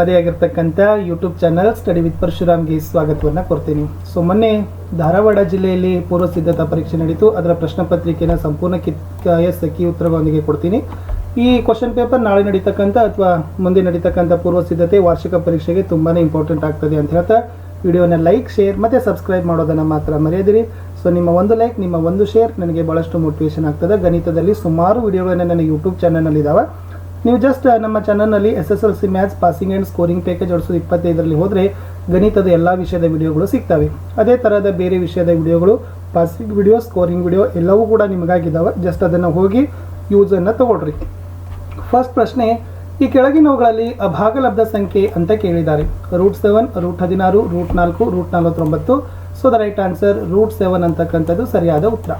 ಮದೆಯಾಗಿರ್ತಕ್ಕಂಥ YouTube channel study with ಪರಶುರಾಮ್ಗೆ ಸ್ವಾಗತವನ್ನು ಕೊಡ್ತೀನಿ. ಸೊ ಮೊನ್ನೆ ಧಾರವಾಡ ಜಿಲ್ಲೆಯಲ್ಲಿ ಪೂರ್ವ ಸಿದ್ಧತಾ ಪರೀಕ್ಷೆ ನಡೀತು. ಅದರ ಪ್ರಶ್ನೆ ಪತ್ರಿಕೆನ ಸಂಪೂರ್ಣ ಕಿತ್ತಾಯ, ಸಖಿ ಉತ್ತರಗಳೊಂದಿಗೆ ಕೊಡ್ತೀನಿ. ಈ ಕ್ವಶನ್ ಪೇಪರ್ ನಾಳೆ ನಡೀತಕ್ಕಂಥ ಅಥವಾ ಮುಂದೆ ನಡೀತಕ್ಕಂಥ ಪೂರ್ವ ಸಿದ್ಧತೆ ವಾರ್ಷಿಕ ಪರೀಕ್ಷೆಗೆ ತುಂಬಾ ಇಂಪಾರ್ಟೆಂಟ್ ಆಗ್ತದೆ ಅಂತ ಹೇಳ್ತಾ, ವಿಡಿಯೋನ ಲೈಕ್ ಶೇರ್ ಮತ್ತು ಸಬ್ಸ್ಕ್ರೈಬ್ ಮಾಡೋದನ್ನು ಮಾತ್ರ ಮರೆಯದಿರಿ. ಸೊ ನಿಮ್ಮ ಒಂದು ಲೈಕ್ ನಿಮ್ಮ ಒಂದು ಶೇರ್ ನನಗೆ ಭಾಳಷ್ಟು ಮೋಟಿವೇಶನ್ ಆಗ್ತದೆ. ಗಣಿತದಲ್ಲಿ ಸುಮಾರು ವಿಡಿಯೋಗಳನ್ನು ನನ್ನ ಯೂಟ್ಯೂಬ್ ಚಾನಲ್ನಲ್ಲಿ ಇದ್ದಾವೆ ನೀವು ಜಸ್ಟ್ ನಮ್ಮ ಚಾನಲ್ನಲ್ಲಿ S S L C maths passing and scoring package ಎರಡು ಸಾವಿರದ ಇಪ್ಪತ್ತೈದರಲ್ಲಿ ಹೋದರೆ ಗಣಿತದ ಎಲ್ಲ ವಿಷಯದ ವಿಡಿಯೋಗಳು ಸಿಗ್ತವೆ. ಅದೇ ಥರದ ಬೇರೆ ವಿಷಯದ ವಿಡಿಯೋಗಳು ಪಾಸಿಂಗ್ ವಿಡಿಯೋ ಸ್ಕೋರಿಂಗ್ ವಿಡಿಯೋ ಎಲ್ಲವೂ ಕೂಡ ನಿಮಗಾಗಿದ್ದಾವೆ ಜಸ್ಟ್ ಅದನ್ನು ಹೋಗಿ ಯೂಸನ್ನು ತಗೊಳ್ರಿ. ಫಸ್ಟ್ ಪ್ರಶ್ನೆ, ಈ ಕೆಳಗಿನವುಗಳಲ್ಲಿ ಅಭಾಗಲಬ್ಧ ಸಂಖ್ಯೆ ಅಂತ ಕೇಳಿದ್ದಾರೆ. ರೂಟ್ ಸೆವೆನ್ ರೂಟ್ ಹದಿನಾರು ರೂಟ್ ನಾಲ್ಕು ರೂಟ್ ನಲವತ್ತೊಂಬತ್ತು. So the right answer root seven ಅಂತಕ್ಕಂಥದ್ದು ಸರಿಯಾದ ಉತ್ತರ.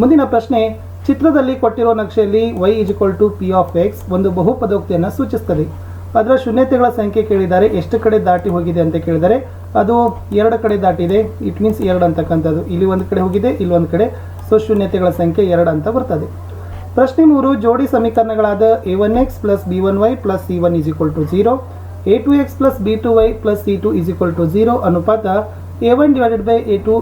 ಮುಂದಿನ ಪ್ರಶ್ನೆ ಚಿತ್ರದಲ್ಲಿ ಕೊಟ್ಟಿರುವ ನಕ್ಷೆಯಲ್ಲಿ Y is equal to P of X ಒಂದು ಬಹುಪದೋಕ್ತಿಯನ್ನು ಸೂಚಿಸ್ತದೆ ಅದರ ಶೂನ್ಯತೆಗಳ ಸಂಖ್ಯೆ ಕೇಳಿದ್ದಾರೆ ಎಷ್ಟು ಕಡೆ ದಾಟಿ ಹೋಗಿದೆ ಅಂತ ಕೇಳಿದರೆ ಅದು ಎರಡು ಕಡೆ ದಾಟಿದೆ. ಇಟ್ ಮೀನ್ಸ್ ಎರಡು ಅಂತಕ್ಕಂಥದ್ದು. ಇಲ್ಲಿ ಒಂದು ಕಡೆ ಹೋಗಿದೆ, ಇಲ್ಲಿ ಒಂದು ಕಡೆ. ಸೊ ಶೂನ್ಯತೆಗಳ ಸಂಖ್ಯೆ ಎರಡು ಅಂತ ಬರ್ತದೆ. ಪ್ರಶ್ನೆ ಮೂರು, ಜೋಡಿ ಸಮೀಕರಣಗಳಾದ A one X plus B one Y plus C one is equal to zero A two X plus B two Y plus C two is equal to zero ಅನುಪಾತ A one divided by A two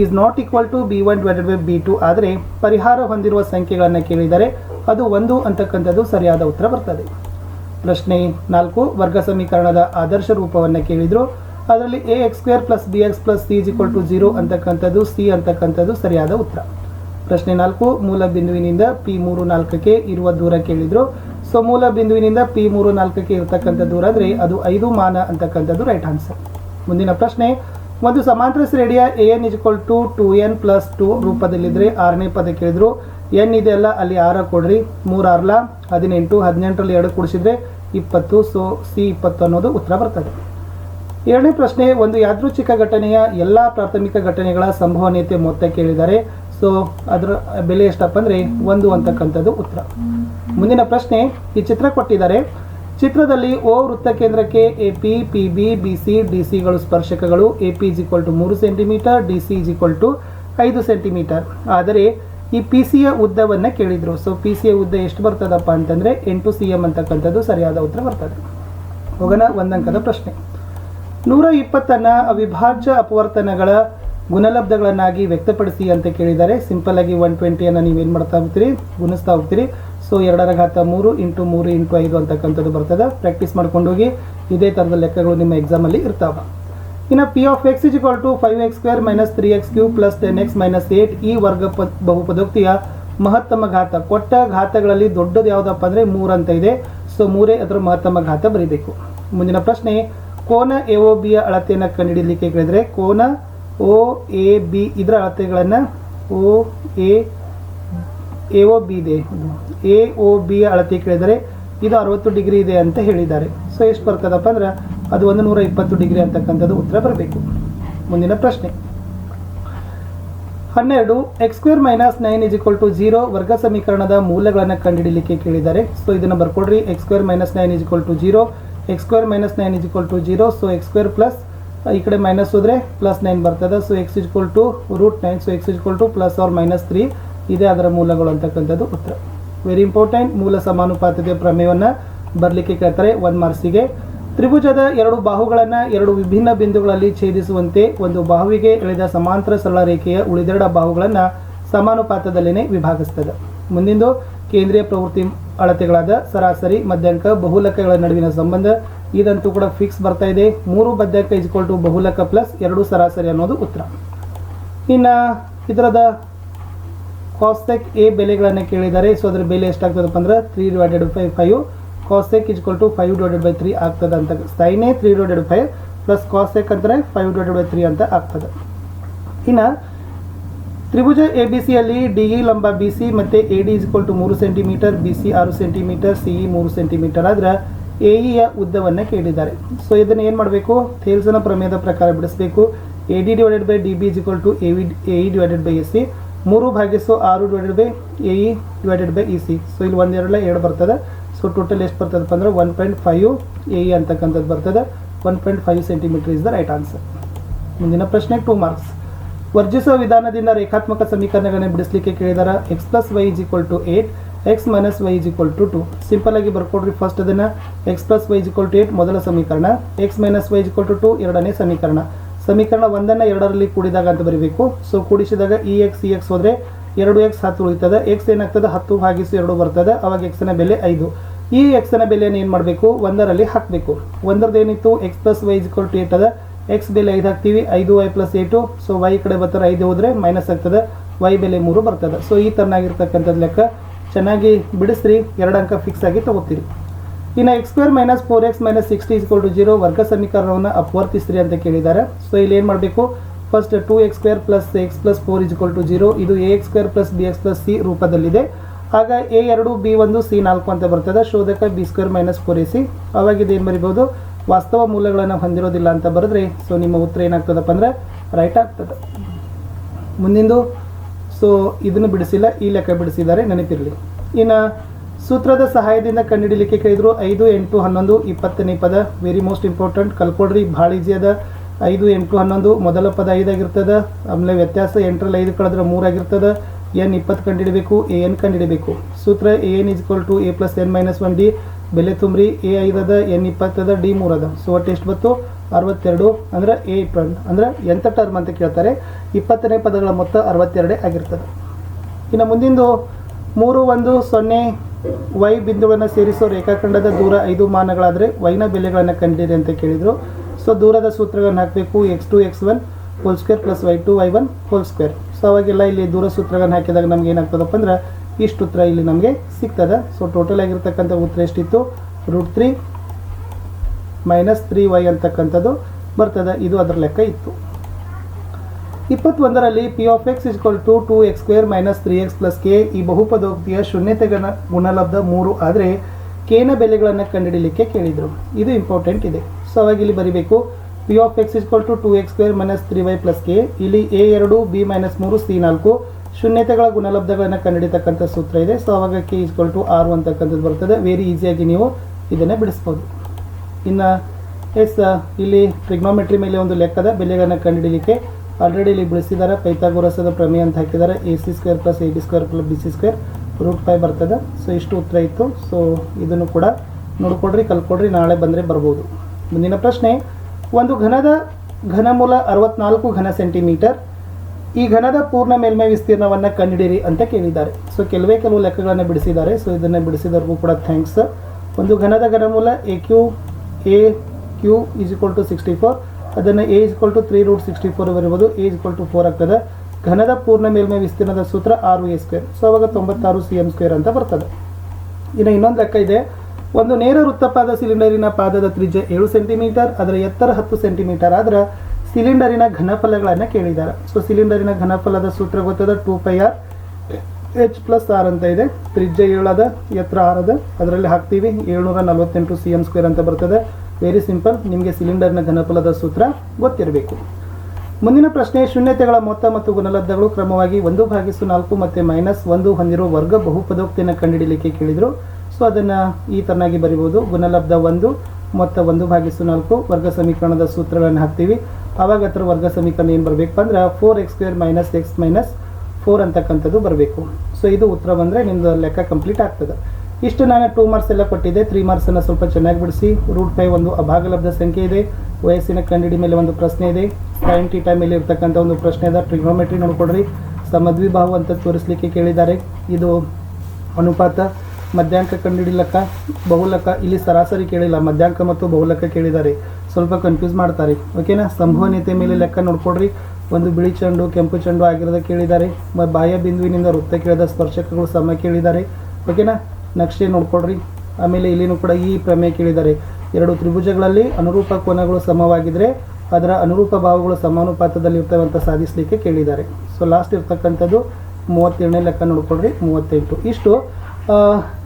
is not equal to B one divided by B two ಆದರೆ ಪರಿಹಾರ ಹೊಂದಿರುವ ಸಂಖ್ಯೆಗಳನ್ನು ಕೇಳಿದರೆ ಅದು ಒಂದು ಅಂತಕ್ಕಂಥದ್ದು ಸರಿಯಾದ ಉತ್ತರ ಬರ್ತದೆ. ಪ್ರಶ್ನೆ ನಾಲ್ಕು, ವರ್ಗ ಸಮೀಕರಣದ ಆದರ್ಶ ರೂಪವನ್ನು ಕೇಳಿದ್ರು. ಅದರಲ್ಲಿ A X square plus B X plus C is equal to zero ಅಂತಕ್ಕಂಥದ್ದು ಸಿ ಅಂತಕ್ಕಂಥದ್ದು ಸರಿಯಾದ ಉತ್ತರ. ಪ್ರಶ್ನೆ ನಾಲ್ಕು, ಮೂಲ ಬಿಂದುವಿನಿಂದ ಪಿ ಮೂರು ನಾಲ್ಕಕ್ಕೆ ಇರುವ ದೂರ ಕೇಳಿದ್ರು. ಸೊ ಮೂಲ ಬಿಂದುವಿನಿಂದ ಪಿ ಮೂರು ನಾಲ್ಕಕ್ಕೆ ಇರತಕ್ಕಂಥ ದೂರ ಅಂದರೆ ಅದು ಐದು ಮಾನ ಅಂತಕ್ಕಂಥದ್ದು ರೈಟ್ ಆನ್ಸರ್ ಮುಂದಿನ ಪ್ರಶ್ನೆ ಒಂದು ಸಮಾಂತರ ಶ್ರೇಣಿಯ A N is equal to two N plus two ರೂಪದಲ್ಲಿದ್ರೆ ಆರನೇ ಪದ ಕೇಳಿದ್ರು. ಎನ್ ಇದೆಯಲ್ಲ ಅಲ್ಲಿ ಆರ ಕೊಡ್ರಿ. ಮೂರು ಆರ್ಲ, ಹದಿನೆಂಟು, ಹದಿನೆಂಟರಲ್ಲಿ ಎರಡು ಕೂಡಿಸಿದ್ರೆ ಇಪ್ಪತ್ತು. ಸೊ ಸಿ ಇಪ್ಪತ್ತು ಅನ್ನೋದು ಉತ್ತರ ಬರ್ತದೆ. ಎರಡನೇ ಪ್ರಶ್ನೆ, ಒಂದು ಯಾದೃಚ್ಛಿಕ ಘಟನೆಯ ಎಲ್ಲ ಪ್ರಾಥಮಿಕ ಘಟನೆಗಳ ಸಂಭವನೀಯತೆ ಮೊತ್ತ ಕೇಳಿದ್ದಾರೆ ಸೊ ಅದರ ಬೆಲೆ ಎಷ್ಟಪ್ಪ ಅಂದರೆ ಒಂದು ಅಂತಕ್ಕಂಥದ್ದು ಉತ್ತರ. ಮುಂದಿನ ಪ್ರಶ್ನೆ, ಈ ಚಿತ್ರ ಕೊಟ್ಟಿದ್ದಾರೆ. ಚಿತ್ರದಲ್ಲಿ ಓ ವೃತ್ತ ಕೇಂದ್ರಕ್ಕೆ A P P B B C D ಸಿಗಳು ಸ್ಪರ್ಶಕಗಳು. A P is equal to ಮೂರು centimetre D C is equal to ಐದು ಸೆಂಟಿಮೀಟರ್ ಆದರೆ ಈ ಪಿ ಸಿಯ ಉದ್ದವನ್ನು ಕೇಳಿದರು. ಸೊ ಪಿ ಸಿಯ ಉದ್ದ ಎಷ್ಟು ಬರ್ತದಪ್ಪ ಅಂತಂದರೆ ಎಂಟು ಸಿ ಎಂ ಅಂತಕ್ಕಂಥದ್ದು ಸರಿಯಾದ ಉತ್ತರ ಬರ್ತದೆ. ಹೋಗೋಣ, ಒಂದಂಕದ ಪ್ರಶ್ನೆ. ನೂರ ಇಪ್ಪತ್ತನ್ನ ಅವಿಭಾಜ್ಯ ಅಪವರ್ತನಗಳ ಗುಣಲಬ್ಧಗಳನ್ನಾಗಿ ವ್ಯಕ್ತಪಡಿಸಿ ಅಂತ ಕೇಳಿದ್ದಾರೆ. ಸಿಂಪಲ್ ಆಗಿ ಒನ್ ಟ್ವೆಂಟಿಯನ್ನು ನೀವೇನು ಮಾಡ್ತಾ ಹೋಗ್ತೀರಿ? ಗುಣಿಸ್ತಾ ಹೋಗ್ತೀರಿ. ಸೊ ಎರಡರ ಘಾತ ಮೂರು ಇಂಟು ಮೂರು ಇಂಟು ಐದು ಅಂತಕ್ಕಂಥದ್ದು ಬರ್ತದೆ. ಪ್ರಾಕ್ಟೀಸ್ ಮಾಡ್ಕೊಂಡು ಹೋಗಿ ಇದೇ ಥರದ ಲೆಕ್ಕಗಳು ನಿಮ್ಮ ಎಕ್ಸಾಮಲ್ಲಿ ಇರ್ತಾವೆ. ಇನ್ನು P of X is equal to five X square minus three X cube plus ten X minus eight ಈ ವರ್ಗ ಪ, ಬಹುಪದೋಕ್ತಿಯ ಮಹತ್ತಮ ಘಾತ. ಕೊಟ್ಟ ಘಾತಗಳಲ್ಲಿ ದೊಡ್ಡದು ಯಾವುದಪ್ಪ ಅಂದರೆ ಮೂರು ಅಂತ ಇದೆ. ಸೊ ಮೂರೇ ಅದರ ಮಹತ್ತಮ ಘಾತ ಬರೀಬೇಕು. ಮುಂದಿನ ಪ್ರಶ್ನೆ, ಕೋನ ಎ ಒ ಬಿಯ ಅಳತೆಯನ್ನು ಕಂಡುಹಿಡಿಯಲಿಕ್ಕೆ ಕೇಳಿದರೆ ಕೋನ ಓ ಎ ಬಿ ಇದರ ಅಳತೆಗಳನ್ನು O A A O B ಇದೆ. ಎ ಒ ಬಿ ಅಳತೆ ಕೇಳಿದರೆ ಇದು ಅರವತ್ತು ಡಿಗ್ರಿ ಇದೆ ಅಂತ ಹೇಳಿದ್ದಾರೆ. ಸೊ ಎಷ್ಟು ಬರ್ತದಪ್ಪ ಅಂದ್ರೆ ಅದು ಒಂದು ನೂರ ಇಪ್ಪತ್ತು ಡಿಗ್ರಿ ಅಂತಕ್ಕಂಥದ್ದು ಉತ್ತರ ಬರಬೇಕು. ಮುಂದಿನ ಪ್ರಶ್ನೆ. ಹನ್ನೆರಡು X square minus nine is equal to zero ವರ್ಗ ಸಮೀಕರಣದ ಮೂಲಗಳನ್ನು ಕಂಡುಹಿಡಿಯಲಿಕ್ಕೆ ಕೇಳಿದ್ದಾರೆ. ಸೊ ಇದನ್ನು ಬರ್ಕೊಡ್ರಿ. X square minus nine is equal to zero X square minus nine is equal to zero so X square plus ಈ ಕಡೆ ಮೈನಸ್ ಹೋದರೆ ಪ್ಲಸ್ ನೈನ್ ಬರ್ತದೆ. So X equal to root nine so X equal to plus or minus three ಇದೇ ಅದರ ಮೂಲಗಳು ಅಂತಕ್ಕಂಥದ್ದು ಉತ್ತರ. Very important ಮೂಲ ಸಮಾನುಪಾತತೆಯ ಪ್ರಮೇಯವನ್ನು ಬರಲಿಕ್ಕೆ ಕೇಳ್ತಾರೆ ಒಂದು ಮಾರ್ಕ್ಸಿಗೆ ತ್ರಿಭುಜದ ಎರಡು ಬಾಹುಗಳನ್ನು ಎರಡು ವಿಭಿನ್ನ ಬಿಂದುಗಳಲ್ಲಿ ಛೇದಿಸುವಂತೆ ಒಂದು ಬಾಹುವಿಗೆ ಎಳೆದ ಸಮಾಂತರ ಸರಳ ರೇಖೆಯ ಉಳಿದೆರಡ ಬಾಹುಗಳನ್ನು ಸಮಾನುಪಾತದಲ್ಲಿನೇ ವಿಭಾಗಿಸ್ತದೆ. ಮುಂದಿಂದು ಕೇಂದ್ರೀಯ ಪ್ರವೃತ್ತಿ ಅಳತೆಗಳಾದ ಸರಾಸರಿ, ಮಧ್ಯಾಂಕ, ಬಹುಲಕಗಳ ನಡುವಿನ ಸಂಬಂಧ, ಇದಂತೂ ಕೂಡ ಫಿಕ್ಸ್ ಬರ್ತಾ ಇದೆ. ಮೂರು ಮಧ್ಯಾಂಕ ಇಸ್ಕೊಲ್ ಬಹುಲಕ ಪ್ಲಸ್ ಎರಡು ಸರಾಸರಿ ಅನ್ನೋದು ಉತ್ತರ. ಇನ್ನು ಇದರದ ಕಾಸ್ಟೆಕ್ ಎ ಬೆಲೆಗಳನ್ನು ಕೇಳಿದ್ದಾರೆ ಸೊ ಅದರ ಬೆಲೆ ಎಷ್ಟಾಗ್ತದಪ್ಪ ಅಂದ್ರೆ three divided by five cosec is equal to five divided by three ಆಗ್ತದೆ ಅಂತ. Sine three divided five plus cosec ಅಂದರೆ ಫೈವ್ ಡಿವೈಡೆಡ್ ಬೈ ತ್ರೀ ಅಂತ ಆಗ್ತದೆ. ಇನ್ನು ತ್ರಿಭುಜ ಎ ಬಿ ಸಿಯಲ್ಲಿ ಡಿ ಇ ಲಂಬ ಬಿ ಸಿ ಮತ್ತು A D is equal to ಮೂರು ಸೆಂಟಿಮೀಟರ್ ಬಿ ಸಿ ಆರು ಸೆಂಟಿಮೀಟರ್ ಸಿ ಇ ಮೂರು ಸೆಂಟಿಮೀಟರ್ ಆದರೆ ಎ ಇಯ ಉದ್ದವನ್ನು ಕೇಳಿದ್ದಾರೆ. ಸೊ ಇದನ್ನು ಏನು ಮಾಡಬೇಕು? ಥೇಲ್ಸನ ಪ್ರಮೇಯದ ಪ್ರಕಾರ ಬಿಡಿಸಬೇಕು. A D divided by D B is equal to A V A E divided by S C ಮೂರು ಭಾಗಿಸು ಆರು divided by A E divided by E C so ಇಲ್ಲಿ ಒಂದೆರಡಲ್ಲ ಎರಡು ಬರ್ತದೆ. ಸೊ ಟೋಟಲ್ ಎಷ್ಟು ಬರ್ತದಪ್ಪ ಅಂದ್ರೆ one point five A E ಅಂತಕ್ಕಂಥದ್ದು ಬರ್ತದೆ. One point five centimetre is the right answer ಮುಂದಿನ ಪ್ರಶ್ನೆ ಟೂ ಮಾರ್ಕ್ಸ್ ವರ್ಜಿಸುವ ವಿಧಾನದಿಂದ ರೇಖಾತ್ಮಕ ಸಮೀಕರಣಗಳನ್ನು ಬಿಡಿಸಲಿಕ್ಕೆ ಕೇಳಿದಾರ. X plus Y is equal to eight X minus Y is equal to two simple ಆಗಿ ಬರ್ಕೊಡ್ರಿ ಫಸ್ಟ್ ಅದನ್ನು. X plus Y is equal to eight ಮೊದಲ ಸಮೀಕರಣ. X minus Y is equal to two ಎರಡನೇ ಸಮೀಕರಣ. ಸಮೀಕರಣ ಒಂದನ್ನು ಎರಡರಲ್ಲಿ ಕೂಡಿದಾಗ ಅಂತ ಬರೀಬೇಕು. ಸೊ ಕೂಡಿಸಿದಾಗ ಇ ಎಕ್ಸ್ ಇ ಎಕ್ಸ್ ಹೋದರೆ ಎರಡು ಎಕ್ಸ್ ಹತ್ತು ಉಳಿತದೆ. ಎಕ್ಸ್ ಏನಾಗ್ತದೆ? ಹತ್ತು ಭಾಗಿಸು ಎರಡು ಬರ್ತದೆ. ಅವಾಗ ಎಕ್ಸ್ನ ಬೆಲೆ ಐದು. ಈ ಎಕ್ಸ್ನ ಬೆಲೆಯನ್ನು ಏನು ಮಾಡಬೇಕು? ಒಂದರಲ್ಲಿ ಹಾಕಬೇಕು. ಒಂದರದ್ದು ಏನಿತ್ತು? X plus Y is equal to eight ಅದ. ಎಕ್ಸ್ ಬೆಲೆ ಐದು ಹಾಕ್ತೀವಿ. ಐದು Y plus eight so Y ಕಡೆ ಬರ್ತಾರೆ ಐದು ಹೋದರೆ ಮೈನಸ್ ಆಗ್ತದೆ. ವೈ ಬೆಲೆ ಮೂರು ಬರ್ತದೆ. ಸೊ ಈ ಥರನಾಗಿರ್ತಕ್ಕಂಥದ್ದು ಲೆಕ್ಕ. ಚೆನ್ನಾಗಿ ಬಿಡಿಸ್ರಿ. ಎರಡು ಅಂಕ ಫಿಕ್ಸ್ ಆಗಿ ತಗೋತೀರಿ. ಇನ್ನು X square minus four X minus sixty is equal to zero ವರ್ಗ ಸಮೀಕರಣವನ್ನು ಅಪವರ್ತಿಸ್ರಿ ಅಂತ ಕೇಳಿದ್ದಾರೆ. ಸೊ ಇಲ್ಲಿ ಏನು ಮಾಡಬೇಕು? First two X square plus X plus four is equal to zero ಇದು A X square plus B X plus C ರೂಪದಲ್ಲಿದೆ. ಆಗ ಎ ಎರಡು ಬಿ ಒಂದು ಸಿ ನಾಲ್ಕು ಅಂತ ಬರ್ತದೆ. ಶೋಧಕ B square minus four A C ಅವಾಗ ಇದೇನು ಬರಿಬೋದು? ವಾಸ್ತವ ಮೂಲಗಳನ್ನು ಹೊಂದಿರೋದಿಲ್ಲ ಅಂತ ಬರೆದ್ರೆ ಸೊ ನಿಮ್ಮ ಉತ್ತರ ಏನಾಗ್ತದಪ್ಪ ಅಂದರೆ ರೈಟ್ ಆಗ್ತದೆ. ಮುಂದಿಂದು ಸೊ ಇದನ್ನು ಬಿಡಿಸಿಲ್ಲ, ಈ ಲೆಕ್ಕ ಬಿಡಿಸಿದ್ದಾರೆ, ನೆನಪಿರಲಿ. ಇನ್ನು ಸೂತ್ರದ ಸಹಾಯದಿಂದ ಕಂಡುಹಿಡಿಲಿಕ್ಕೆ ಕೇಳಿದ್ರು ಐದು ಎಂಟು ಹನ್ನೊಂದು ಇಪ್ಪತ್ತನೇ ಪದ ವೆರಿ ಮೋಸ್ಟ್ ಇಂಪಾರ್ಟೆಂಟ್ ಕಲ್ಕೊಡ್ರಿ ಭಾಳ ಈಸಿ ಅದ ಐದು ಎಂಟು ಹನ್ನೊಂದು, ಮೊದಲ ಪದ ಐದಾಗಿರ್ತದೆ, ಆಮೇಲೆ ವ್ಯತ್ಯಾಸ ಎಂಟರಲ್ಲಿ ಐದು ಕಳೆದ್ರೆ ಮೂರಾಗಿರ್ತದೆ, ಎನ್ ಇಪ್ಪತ್ತು ಕಂಡುಹಿಡಬೇಕು ಎ ಎನ್ ಕಂಡುಹಿಡಬೇಕು ಸೂತ್ರ A N is two A plus N minus one D ಬೆಲೆ ತುಂಬ್ರಿ, ಎ ಐದದ, ಎನ್ ಇಪ್ಪತ್ತದ, ಡಿ ಮೂರದ. ಸೊ ಒಟ್ಟು ಎಷ್ಟು ಬತ್ತು? ಅರವತ್ತೆರಡು, ಅಂದ್ರೆ ಎ ಟರ್ನ್ ಅಂದ್ರೆ ಎಂಥ ಟರ್ಮ್ ಅಂತ ಕೇಳ್ತಾರೆ, ಇಪ್ಪತ್ತನೇ ಪದಗಳ ಮೊತ್ತ ಅರವತ್ತೆರಡೇ ಆಗಿರ್ತದೆ. ಇನ್ನು ಮುಂದಿಂದು ಮೂರು ಒಂದು ಸೊನ್ನೆ ವೈ ಬಿಂದುವನ್ನು ಸೇರಿಸೋ ರೇಖಾಖಂಡದ ದೂರ ಐದು ಮಾನಗಳಾದರೆ ವೈನ ಬೆಲೆಗಳನ್ನು ಕಂಡಿದೆ ಅಂತ ಕೇಳಿದರು. ಸೊ ದೂರದ ಸೂತ್ರಗಳನ್ನು ಹಾಕಬೇಕು X two X one whole square plus Y two Y one whole square so ಅವಾಗೆಲ್ಲ ಇಲ್ಲಿ ದೂರ ಸೂತ್ರಗಳನ್ನು ಹಾಕಿದಾಗ ನಮ್ಗೆ ಏನಾಗ್ತದಪ್ಪ ಅಂದ್ರೆ ಇಷ್ಟು ಉತ್ತರ ಇಲ್ಲಿ ನಮಗೆ ಸಿಗ್ತದೆ. ಸೊ ಟೋಟಲ್ ಆಗಿರ್ತಕ್ಕಂಥ ಉತ್ತರ ಎಷ್ಟಿತ್ತು? Root three minus three Y ಅಂತಕ್ಕಂಥದ್ದು ಬರ್ತದೆ. ಇದು ಅದರ ಲೆಕ್ಕ ಇತ್ತು. ಇಪ್ಪತ್ತೊಂದರಲ್ಲಿ P of X is equal to two X square minus three X plus K ಈ ಬಹುಪದೋಕ್ತಿಯ ಶೂನ್ಯತೆಗಣ ಗುಣಲಬ್ಧ ಮೂರು ಆದರೆ ಕೆನ ಬೆಲೆಗಳನ್ನು ಕಂಡುಹಿಡಲಿಕ್ಕೆ ಕೇಳಿದರು. ಇದು ಇಂಪಾರ್ಟೆಂಟ್ ಇದೆ. ಸೊ ಅವಾಗ ಇಲ್ಲಿ ಬರೀಬೇಕು. P of X is equal to two X square minus three Y plus K ಇಲ್ಲಿ ಎ ಎರಡು ಬಿ ಮೈನಸ್ ಮೂರು ಸಿ ನಾಲ್ಕು. ಶೂನ್ಯತೆಗಳ ಗುಣಲಬ್ಧಗಳನ್ನು ಕಂಡುಹಿಡಿತಕ್ಕಂಥ ಸೂತ್ರ ಇದೆ. ಸೊ ಅವಾಗ ಕೆ ಇಸ್ಕೊಲ್ ಟು ಆರು ಅಂತಕ್ಕಂಥದ್ದು ಬರ್ತದೆ. ವೆರಿ ಈಸಿಯಾಗಿ ನೀವು ಇದನ್ನು ಬಿಡಿಸ್ಬೋದು. ಇನ್ನು ಎಸ್ ಇಲ್ಲಿ ಟ್ರಿಗ್ನೋಮೆಟ್ರಿ ಮೇಲೆ ಒಂದು ಲೆಕ್ಕದ ಬೆಲೆಗಳನ್ನು ಕಂಡುಹಿಡಲಿಕ್ಕೆ ಆಲ್ರೆಡಿ ಇಲ್ಲಿ ಬಿಡಿಸಿದ್ದಾರೆ. ಪೈಥಾಗೋರಸದ ಪ್ರಮೇಯ ಅಂತ ಹಾಕಿದ್ದಾರೆ. A C square plus A B square plus B C square root five ಬರ್ತದೆ. ಸೊ ಇಷ್ಟು ಉತ್ತರ ಇತ್ತು. ಸೊ ಇದನ್ನು ಕೂಡ ನೋಡ್ಕೊಡ್ರಿ ಕಲ್ಕೊಡ್ರಿ ನಾಳೆ ಬಂದರೆ ಬರ್ಬೋದು. ಮುಂದಿನ ಪ್ರಶ್ನೆ. ಒಂದು ಘನದ ಘನಮೂಲ ಅರವತ್ನಾಲ್ಕು ಘನ ಸೆಂಟಿಮೀಟರ್ ಈ ಘನದ ಪೂರ್ಣ ಮೇಲ್ಮೈ ವಿಸ್ತೀರ್ಣವನ್ನು ಕಂಡುಹಿಡಿಯಿರಿ ಅಂತ ಕೇಳಿದ್ದಾರೆ. ಸೊ ಕೆಲವೇ ಕೆಲವು ಲೆಕ್ಕಗಳನ್ನು ಬಿಡಿಸಿದ್ದಾರೆ. ಸೊ ಇದನ್ನು ಬಿಡಿಸಿದವ್ರಿಗೂ ಕೂಡ ಥ್ಯಾಂಕ್ಸ್ ಒಂದು ಘನದ ಘನಮೂಲ A cube A cube is equal to sixty four ಅದನ್ನು A is to three root sixty four ಬರಬಹುದು ಎ ಇಸ್ ಟು ಫೋರ್ ಆಗ್ತದೆ. ಘನದ ಪೂರ್ಣ ಮೇಲ್ಮೈ ವಿಸ್ತೀರ್ಣದ ಸೂತ್ರ ಆರು ಎ ಸ್ಕ್ವೇರ್ ಸೊ ಅವಾಗ ತೊಂಬತ್ತಾರು ಸಿ ಎಂ ಸ್ಕ್ವೇರ್ ಅಂತ ಬರ್ತದೆ. ಇನ್ನು ಇನ್ನೊಂದು ಲೆಕ್ಕ ಇದೆ. ಒಂದು ನೇರ ವೃತ್ತಪಾದ ಸಿಲಿಂಡರಿನ ಪಾದದ ತ್ರಿಜ್ಯ ಏಳು ಸೆಂಟಿಮೀಟರ್ ಅದರ ಎತ್ತರ ಹತ್ತು ಸೆಂಟಿಮೀಟರ್ ಆದ್ರೆ ಸಿಲಿಂಡರಿನ ಘನಫಲಗಳನ್ನು ಕೇಳಿದ್ದಾರೆ. ಸೊ ಸಿಲಿಂಡರಿನ ಘನಫಲದ ಸೂತ್ರ ಗೊತ್ತದ? Two pi R H plus R ಅಂತ ಇದೆ. ತ್ರಿಜ್ಯ ಏಳದ ಎತ್ತರ ಆರದ ಅದರಲ್ಲಿ ಹಾಕ್ತೀವಿ. ಏಳ್ನೂರ ನಲವತ್ತೆಂಟು ಸಿ ಎಂ ಸ್ಕ್ವೇರ್ ಅಂತ ಬರ್ತದೆ. ವೆರಿ ಸಿಂಪಲ್, ನಿಮಗೆ ಸಿಲಿಂಡರ್ನ ಘನಫಲದ ಸೂತ್ರ ಗೊತ್ತಿರಬೇಕು. ಮುಂದಿನ ಪ್ರಶ್ನೆ, ಶೂನ್ಯತೆಗಳ ಮೊತ್ತ ಮತ್ತು ಗುಣಲಬ್ಧಗಳು ಕ್ರಮವಾಗಿ ಒಂದು ಭಾಗಿಸು ನಾಲ್ಕು ಮತ್ತು ಮೈನಸ್ ಒಂದು ಹೊಂದಿರುವ ವರ್ಗ ಬಹುಪದೋಕ್ತಿಯನ್ನು ಕಂಡುಹಿಡಲಿಕ್ಕೆ ಕೇಳಿದರು. ಸೊ ಅದನ್ನು ಈ ಥರನಾಗಿ ಬರಿಬೋದು. ಗುಣಲಬ್ಧ ಒಂದು, ಮೊತ್ತ ಒಂದು ಭಾಗಿಸು ನಾಲ್ಕು, ವರ್ಗ ಸಮೀಕರಣದ ಸೂತ್ರಗಳನ್ನು ಹಾಕ್ತೀವಿ. ಆವಾಗ ಹತ್ರ ವರ್ಗ ಸಮೀಕರಣ ಏನು ಬರಬೇಕು ಅಂದ್ರೆ four x square minus x minus four ಅಂತಕ್ಕಂಥದ್ದು ಬರಬೇಕು. ಸೊ ಇದು ಉತ್ತರ ಬಂದರೆ ನಿಮ್ಮದು ಲೆಕ್ಕ ಕಂಪ್ಲೀಟ್ ಆಗ್ತದೆ. ಇಷ್ಟು ನಾನು ಟೂ ಮಾರ್ಕ್ಸ್ ಎಲ್ಲ ಕೊಟ್ಟಿದ್ದೆ. ತ್ರೀ ಮಾರ್ಕ್ಸನ್ನು ಸ್ವಲ್ಪ ಚೆನ್ನಾಗಿ ಬಿಡಿಸಿ. ರೂಟ್ ಫೈವ್ ಒಂದು ಅಭಾಗಲಬ್ಧ ಸಂಖ್ಯೆ ಇದೆ. ವಯಸ್ಸಿನ ಕಂಡಿಡಿ ಮೇಲೆ ಒಂದು ಪ್ರಶ್ನೆ ಇದೆ. ಸೈನ್ ಟೀಟಾ ಮೇಲೆ ಇರ್ತಕ್ಕಂಥ ಒಂದು ಪ್ರಶ್ನೆ ಇದೆ. ಟ್ರಿಗ್ನೋಮೆಟ್ರಿ ನೋಡ್ಕೊಡ್ರಿ ಸಮದ್ವಿಭಾವ ಅಂತ ತೋರಿಸ್ಲಿಕ್ಕೆ ಕೇಳಿದ್ದಾರೆ. ಇದು ಅನುಪಾತ. ಮಧ್ಯಾಂಕ ಕಂಡುಹಿಡಿಲಕ್ಕ ಬಹುಲಕ. ಇಲ್ಲಿ ಸರಾಸರಿ ಕೇಳಿಲ್ಲ. ಮಧ್ಯಾಂಕ ಮತ್ತು ಬಹುಲಕ ಕೇಳಿದ್ದಾರೆ. ಸ್ವಲ್ಪ ಕನ್ಫ್ಯೂಸ್ ಮಾಡ್ತಾರೆ. ಓಕೆನಾ ಸಂಭವನೀಯತೆ ಮೇಲೆ ಲೆಕ್ಕ ನೋಡ್ಕೊಡ್ರಿ ಒಂದು ಬಿಳಿ ಚೆಂಡು, ಕೆಂಪು ಚೆಂಡು ಆಗಿರೋದ ಕೇಳಿದ್ದಾರೆ. ಬಾಹ್ಯ ಬಿಂದುವಿನಿಂದ ವೃತ್ತ ಕೇಳಿದ ಸ್ಪರ್ಶಕಗಳು ಸಮ ಕೇಳಿದ್ದಾರೆ. ಓಕೆನಾ ನಕ್ಷೆ ನೋಡ್ಕೊಡ್ರಿ ಆಮೇಲೆ ಇಲ್ಲಿನೂ ಕೂಡ ಈ ಪ್ರಮೇಯ ಕೇಳಿದ್ದಾರೆ. ಎರಡು ತ್ರಿಭುಜಗಳಲ್ಲಿ ಅನುರೂಪ ಕೋನಗಳು ಸಮವಾಗಿದ್ದರೆ ಅದರ ಅನುರೂಪ ಭಾವಗಳು ಸಮಾನುಪಾತದಲ್ಲಿ ಇರ್ತವೆ ಅಂತ ಸಾಧಿಸಲಿಕ್ಕೆ ಕೇಳಿದ್ದಾರೆ. ಸೊ ಲಾಸ್ಟ್ ಇರ್ತಕ್ಕಂಥದ್ದು ಮೂವತ್ತೇಳನೇ ಲೆಕ್ಕ ನೋಡ್ಕೊಡ್ರಿ ಮೂವತ್ತೆಂಟು. ಇಷ್ಟು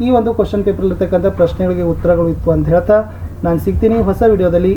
ಈ ಒಂದು ಕ್ವಶನ್ ಪೇಪರ್ ಇರ್ತಕ್ಕಂಥ ಪ್ರಶ್ನೆಗಳಿಗೆ ಉತ್ತರಗಳು ಇತ್ತು ಅಂತ ಹೇಳ್ತಾ ನಾನು ಸಿಗ್ತೀನಿ. ಹೊಸ ವಿಡಿಯೋದಲ್ಲಿ